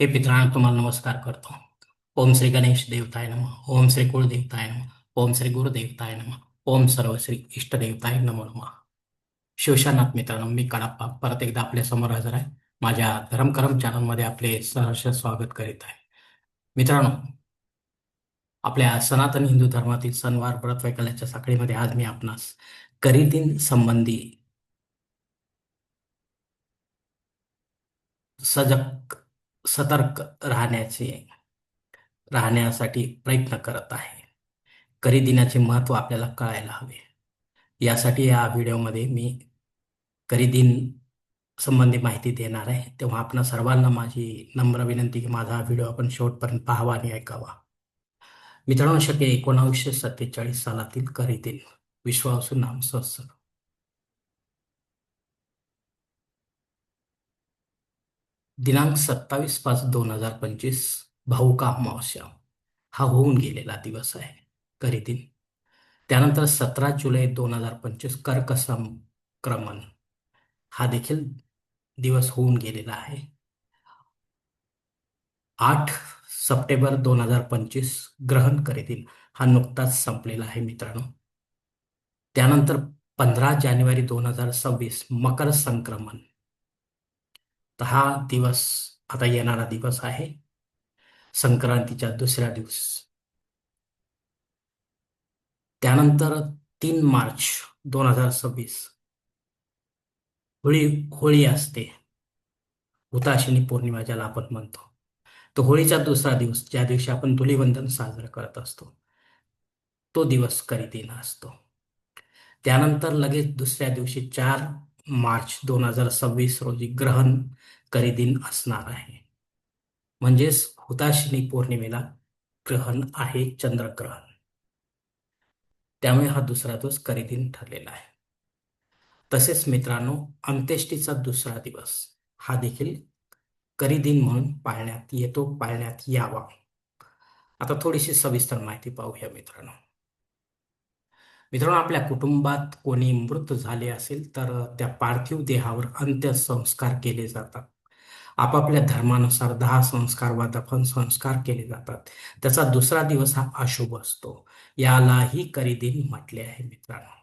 हे पितरांना तुम्हाला नमस्कार करतो. ओम श्री गणेश देवताय नम ओम श्री कुळदेवताय नम ओम श्री गुरुदेवताय नम ओम सर्व श्री इष्टदेवताय नमो नम. शिवशानाथ मित्रांनो मी कडाप्पा परत एकदा आपल्यासमोर हजर आहे. माझ्या धर्मकरम चॅनलमध्ये आपले सहर्ष स्वागत करीत आहे. मित्रांनो आपल्या सनातन हिंदू धर्मातील सणवार व्रत वैकल्याच्या साखळीमध्ये आज मी आपणास करीदिन संबंधी सजग सतर्क राहण्याचे राहण्यासाठी प्रयत्न करत आहे. करी महत्त्व आपल्याला कळायला हवे. यासाठी या व्हिडिओमध्ये मी करी दिन संबंधी माहिती देणार आहे. तेव्हा आपण सर्वांना माझी नम्र विनंती की माझा व्हिडिओ आपण शेवटपर्यंत पाहावा आणि ऐकावा. मित्रांनो शके एकोणावीसशे सत्तेचाळीस सालातील करी दिन विश्वासू नाम संवत्सर दिनांक सत्तावीस पाच दोन हजार पंचवीस भाऊका अमावस्या हा होऊन गेलेला दिवस आहे. करीतीन त्यानंतर सतरा जुलै दोन हजार पंचवीस कर्क संक्रमण हा देखील दिवस होऊन गेलेला आहे. आठ सप्टेंबर दोन हजार पंचवीस ग्रहण करीतील हा नुकताच संपलेला आहे मित्रांनो. त्यानंतर पंधरा जानेवारी दोन हजार सव्वीस मकर संक्रमण. तर हा दिवस आता येणारा दिवस आहे. संक्रांतीच्या दुसऱ्या दिवस. त्यानंतर तीन मार्च दोन हजार सव्वीस. होळी होळी असते. हुताशिनी पौर्णिमा ज्याला आपण म्हणतो. तो होळीचा दुसरा दिवस ज्या दिवशी आपण धुलीवंदन साजरं करत असतो. तो दिवस करीतीन असतो? त्यानंतर लगेच दुसऱ्या दिवशी चार मार्च दोन हजार सव्वीस रोजी ग्रहण करीदिन असणार आहे. म्हणजेच हुताशिनी पौर्णिमेला ग्रहण आहे चंद्रग्रहण. त्यामुळे हा दुसरा दिवस करीदिन ठरलेला आहे. तसेच मित्रांनो अंत्येष्टीचा दुसरा दिवस हा देखील करीदिन म्हणून पाळण्यात येतो पाळण्यात यावा. आता थोडीशी सविस्तर माहिती पाहूया मित्रांनो. मित्रांनो आपल्या कुटुंबात कोणी मृत झाले असेल तर त्या पार्थिव देहावर अंत्यसंस्कार केले जातात. आपापल्या धर्मानुसार दहा संस्कार वा दफन संस्कार केले जातात. त्याचा दुसरा दिवस हा अशुभ असतो. यालाही करीदिन म्हटले आहे मित्रांनो.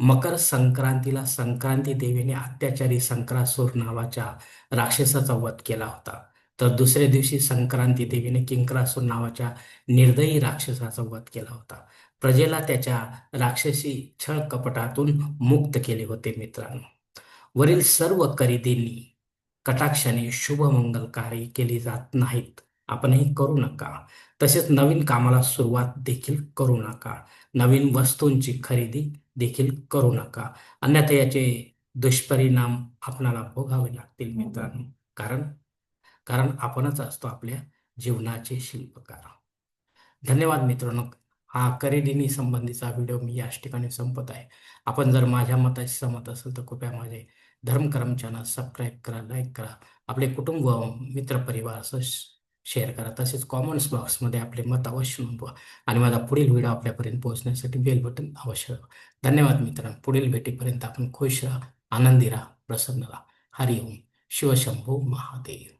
मकर संक्रांतीला संक्रांती देवीने अत्याचारी संक्रासूर नावाच्या राक्षसाचा वध केला होता. तर दुसऱ्या दिवशी संक्रांती देवीने किंकरासूर नावाच्या निर्दयी राक्षसाचा वध केला होता. प्रजेला त्याच्या राक्षसी छळ कपटातून मुक्त केले होते मित्रांनो. वरील सर्व करीदींनी कटाक्षाने शुभमंगल कार्य केली जात नाहीत. आपणही करू नका. तसेच नवीन कामाला सुरुवात देखील करू नका. नवीन वस्तूंची खरेदी देखील करू नका. अन्यथा याचे दुष्परिणाम आपणाला भोगावे लागतील मित्रांनो. कारण कारण आपणच असतो आपल्या जीवनाचे शिल्पकार. धन्यवाद मित्रांनो. हा खरेदीनी संबंधीचा व्हिडिओ मी याच ठिकाणी संपत आहे. आपण जर माझ्या मताशी सहमत असेल तर कृपया माझे धर्मकर्म चॅनल सबस्क्राईब करा लाईक करा. आपले कुटुंब मित्रपरिवार असं शेअर करा. तसेच कॉमेंट्स बॉक्समध्ये आपले मत अवश्य नोंदवा. आणि माझा पुढील व्हिडिओ आपल्यापर्यंत पोहोचण्यासाठी बेल बटन अवश्य धन्यवाद मित्रांनो. पुढील भेटीपर्यंत आपण खुश राहा आनंदी राहा प्रसन्न राहा. हरिओम. शिवशंभू महादेव.